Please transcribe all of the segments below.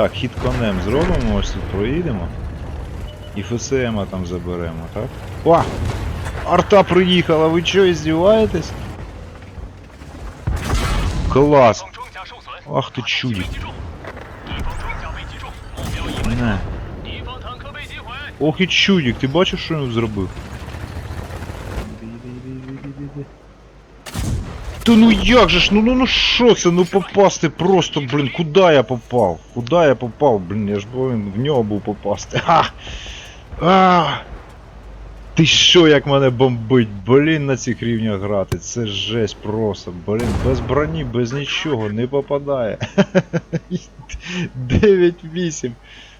Так, хід конем зробимо, ось тут проїдемо. І ФСМ там заберемо, так? О! Арта приїхала, ви чо, іздіваєтесь? Клас! Ах ти чудик! Не. Ох і чудик, ти бачиш, що він зробив? Та ну як же ж, ну ну ну що це, ну попасти просто, блін, куди я попав? Куди я попав, блін, я ж повинен в нього був попасти. А! А! Ти що, як мене бомбить, блін, на цих рівнях грати, це жесть просто, блін, без броні, без нічого, не попадає. 9-8.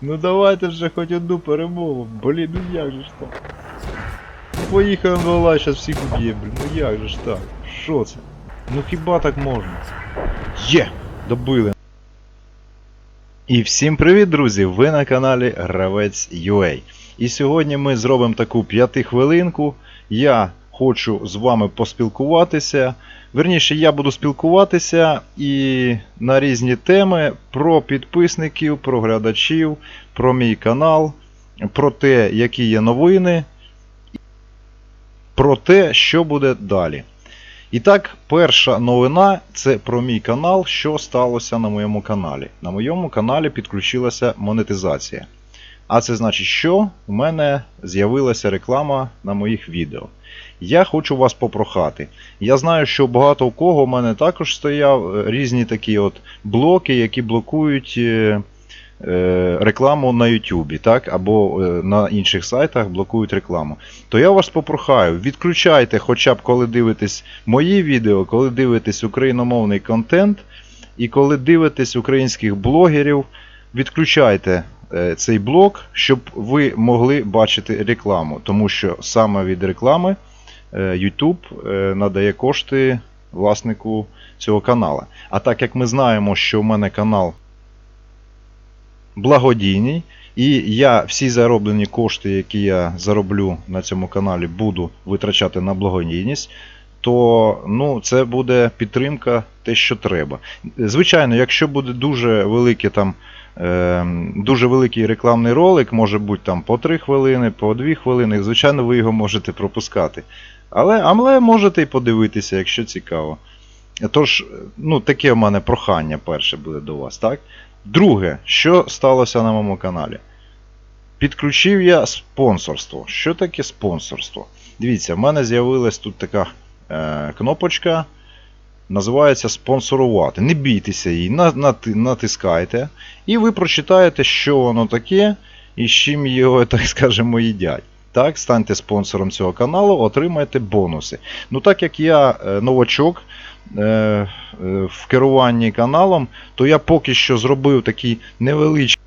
Ну давайте вже хоч одну перемогу. Блін, ну як же ж так? Поїхав Анвала, зараз всіх уб'є, блін. Ну як же ж так? Що це? Ну хіба так можна? Є! Добили. І всім привіт, друзі! Ви на каналі Гравець UA. І сьогодні ми зробимо таку п'ятихвилинку. Я хочу з вами поспілкуватися. Верніше, я буду спілкуватися і на різні теми про підписників, про глядачів, про мій канал, про те, які є новини, про те, що буде далі. І так, перша новина це про мій канал, що сталося на моєму каналі. На моєму каналі підключилася монетизація. А це значить, що в мене з'явилася реклама на моїх відео. Я хочу вас попрохати. Я знаю, що багато у кого в мене також стояв е, різні такі от блоки, які блокують е, рекламу на YouTube, так? або е, на інших сайтах блокують рекламу. То я вас попрохаю, відключайте, хоча б коли дивитесь мої відео, коли дивитесь україномовний контент, і коли дивитесь українських блогерів, відключайте е, цей блок, щоб ви могли бачити рекламу. Тому що саме від реклами е, YouTube е, надає кошти власнику цього канала. А так як ми знаємо, що в мене канал благодійний, і я всі зароблені кошти, які я зароблю на цьому каналі, буду витрачати на благодійність, то ну, це буде підтримка те, що треба. Звичайно, якщо буде дуже велике там. е, Дуже великий рекламний ролик, може бути там по 3 хвилини, по 2 хвилини. Звичайно, ви його можете пропускати. Але, але можете і подивитися, якщо цікаво. Тож, ну, таке в мене прохання перше буде до вас, так? Друге, що сталося на моєму каналі? Підключив я спонсорство. Що таке спонсорство? Дивіться, в мене з'явилась тут така е, кнопочка. Називається спонсорувати. Не бійтеся її, натискайте. І ви прочитаєте, що воно таке і з чим його, так скажемо, їдять. Так, станьте спонсором цього каналу, отримаєте бонуси. Ну, так як я е, новачок в керуванні каналом, то я поки що зробив такий невеличкий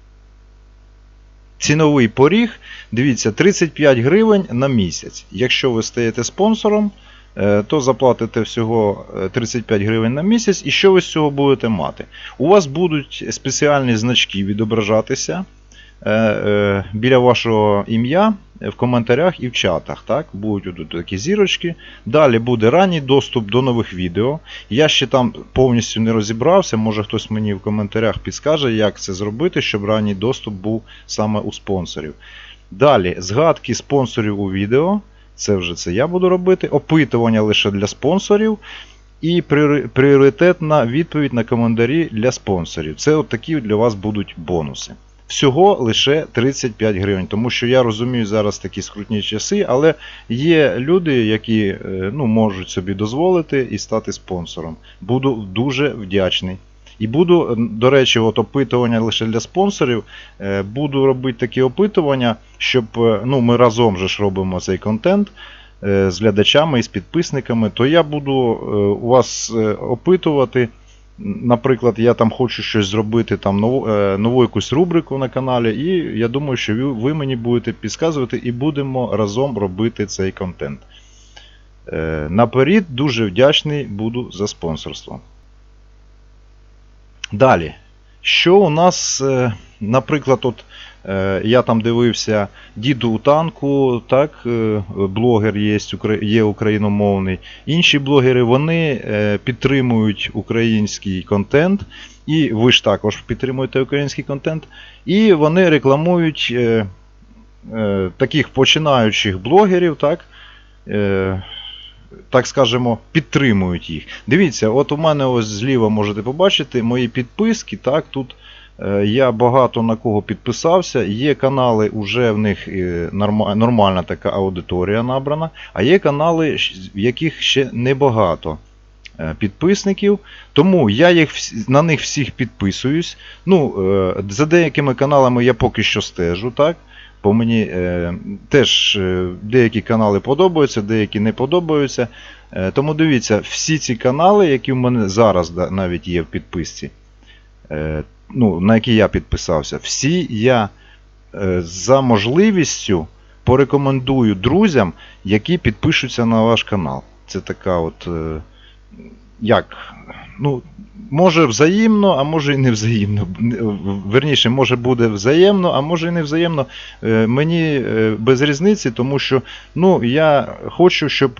ціновий поріг. Дивіться, 35 гривень на місяць. Якщо ви стаєте спонсором, е, то заплатите всього е, 35 гривень на місяць. І що ви з цього будете мати? У вас будуть спеціальні значки відображатися е, е, біля вашого ім'я в коментарях і в чатах. Так? Будуть тут такі зірочки. Далі буде ранній доступ до нових відео. Я ще там повністю не розібрався. Може хтось мені в коментарях підскаже, як це зробити, щоб ранній доступ був саме у спонсорів. Далі згадки спонсорів у відео. Це вже це я буду робити. Опитування лише для спонсорів. І пріоритетна відповідь на коментарі для спонсорів. Це от такі для вас будуть бонуси. Всього лише 35 гривень, тому що я розумію зараз такі скрутні часи, але є люди, які е, ну, можуть собі дозволити і стати спонсором. Буду дуже вдячний. І буду, до речі, от опитування лише для спонсорів. е, Буду робити такі опитування, щоб е, ну, ми разом же ж робимо цей контент з глядачами і з підписниками, то я буду у вас опитувати. Наприклад, я там хочу щось зробити, там нову, е, нову якусь рубрику на каналі, і я думаю, що ви, мені будете підказувати і будемо разом робити цей контент. Е, Наперед дуже вдячний буду за спонсорство. Далі. Що у нас, е, наприклад, от е, я там дивився діду у танку, так, е, блогер є, є україномовний. Інші блогери вони підтримують український контент, і ви ж також підтримуєте український контент, і вони рекламують таких починаючих блогерів, так, так скажемо, підтримують їх. Дивіться, от у мене ось зліва можете побачити мої підписки. Так, тут е, я багато на кого підписався. Є канали, вже в них е, норма- нормальна така аудиторія набрана, а є канали, в яких ще небагато е, підписників. Тому я їх на них всіх підписуюсь. Ну, за деякими каналами я поки що стежу, так? Бо мені е, теж е, деякі канали подобаються, деякі не подобаються. Е, тому дивіться, всі ці канали, які в мене зараз да, навіть є в підписці, е, ну, на які я підписався, всі я е, за можливістю порекомендую друзям, які підпишуться на ваш канал. Це така от. Е, як? Ну, може взаємно, а може і не взаємно. Верніше, може буде взаємно, а може і не взаємно. Е, Мені е, без різниці, тому що ну, я хочу, щоб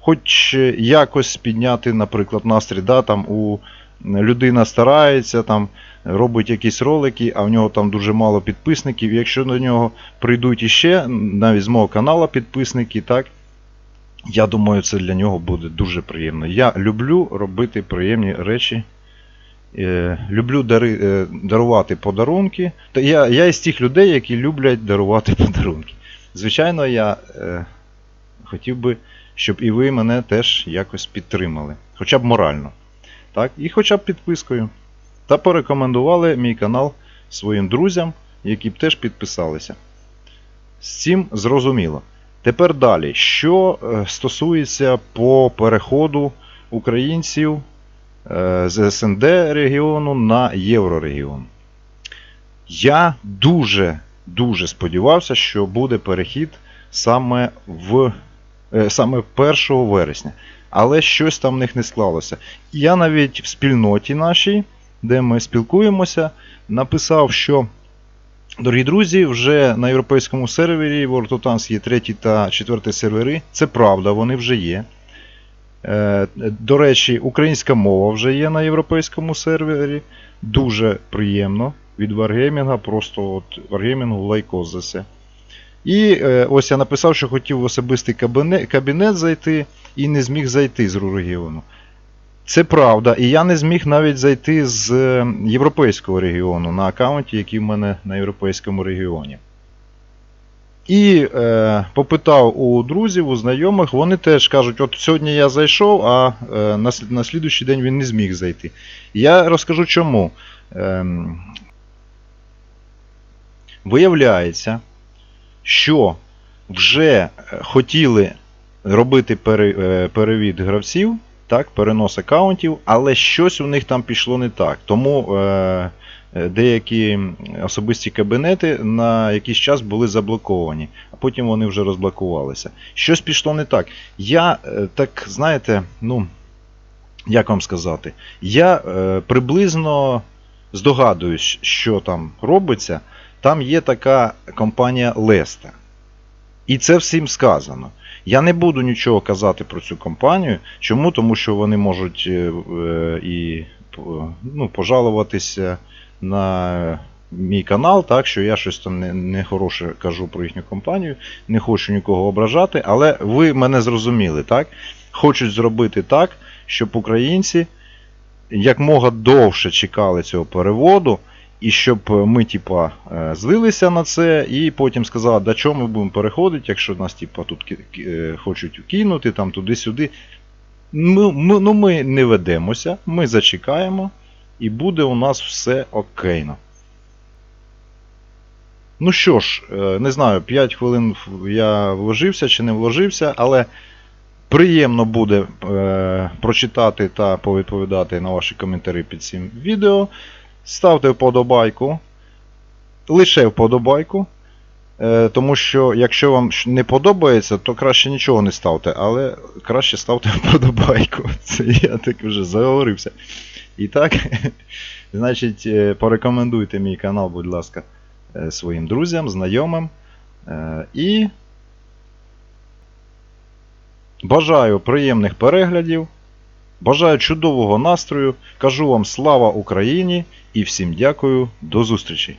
хоч якось підняти, наприклад, настрій, да, там у людина старається, там, робить якісь ролики, а в нього там дуже мало підписників. Якщо до нього прийдуть іще, навіть з мого каналу підписники, так, я думаю, це для нього буде дуже приємно. Я люблю робити приємні речі. Е, люблю дари, е, дарувати подарунки. Я, я із тих людей, які люблять дарувати подарунки. Звичайно, я е, хотів би, щоб і ви мене теж якось підтримали. Хоча б морально. Так? І хоча б підпискою. Та порекомендували мій канал своїм друзям, які б теж підписалися. З цим зрозуміло. Тепер далі, що стосується по переходу українців з СНД регіону на Єврорегіон. Я дуже дуже сподівався, що буде перехід саме в е, саме 1 вересня. Але щось там в них не склалося. Я навіть в спільноті нашій, де ми спілкуємося, написав, що Дорогі друзі, вже на європейському сервері Tanks є третій та четвертий сервери. Це правда, вони вже є. Е, До речі, українська мова вже є на європейському сервері. Дуже приємно від Wargaming, просто от Wargaming лайкос за це. І е, ось я написав, що хотів в особистий кабінет, кабінет зайти і не зміг зайти з регіону. Це правда, і я не зміг навіть зайти з е, європейського регіону на аккаунті, який в мене на європейському регіоні. І е, попитав у друзів, у знайомих, вони теж кажуть, от сьогодні я зайшов, а е, на, на слідуючий день він не зміг зайти. Я розкажу чому. Ем, виявляється, що вже е, хотіли робити пере, е, перевід гравців, так, перенос аккаунтів, але щось у них там пішло не так. Тому е, е, деякі особисті кабінети на якийсь час були заблоковані, а потім вони вже розблокувалися. Щось пішло не так. Я е, так, знаєте, ну, як вам сказати, я е, приблизно здогадуюсь, що там робиться. Там є така компанія Леста. І це всім сказано. Я не буду нічого казати про цю компанію. Чому? Тому що вони можуть е, е, і ну, пожалуватися на мій канал, так, що я щось там не, не кажу про їхню компанію, не хочу нікого ображати, але ви мене зрозуміли, так? Хочуть зробити так, щоб українці якмога довше чекали цього переводу, і щоб ми, типа, е, злилися на це, і потім сказали, да чого ми будемо переходити, якщо нас, типа, тут е, хочуть кинути, там туди-сюди. Ми, ми, ну, ми не ведемося, ми зачекаємо, і буде у нас все окейно. Ну що ж, е, не знаю, 5 хвилин я вложився чи не вложився, але приємно буде е, прочитати та повідповідати на ваші коментарі під цим відео. Ставте вподобайку. Лише вподобайку. Е, тому що якщо вам не подобається, то краще нічого не ставте, але краще ставте вподобайку. Це я так вже заговорився. І так, Значить, е, порекомендуйте мій канал, будь ласка, е, своїм друзям, знайомим. Е, І бажаю приємних переглядів. Бажаю чудового настрою. Кажу вам слава Україні і всім дякую. До зустрічі!